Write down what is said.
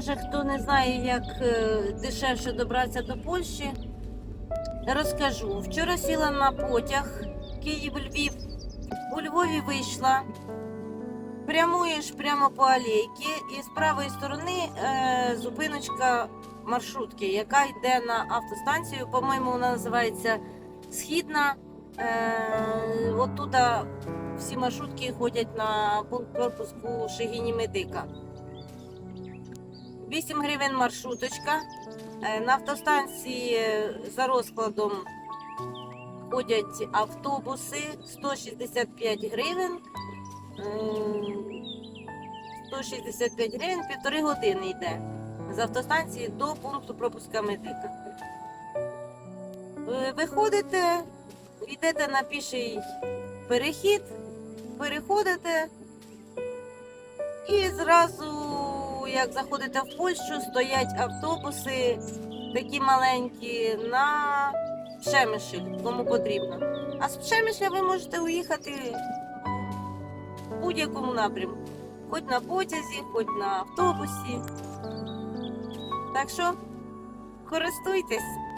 може хто не знає, як е, дешевше добратися до Польщі, розкажу. Вчора сіла на потяг Київ-Львів. У Львові вийшла. Прямуєш прямо по алейці, і з правої сторони е, зупиночка маршрутки, яка йде на автостанцію. По-моєму, вона називається Східна. Е, оттуда всі маршрутки ходять на пункт пропуску Шегіні Медика. 8 гривень маршруточка. Е, На автостанції е, за розкладом ходять автобуси 165 гривень. Е, 165 гривень півтори години йде з автостанції до пункту пропуска медика. Е, Виходите, йдете на піший перехід, переходите і зразу, як заходите в Польщу, стоять автобуси такі маленькі на Пшемишель, кому потрібно. А з Пшемишля ви можете уїхати в будь-якому напрямку. Хоч на потязі, хоч на автобусі. Так що користуйтесь.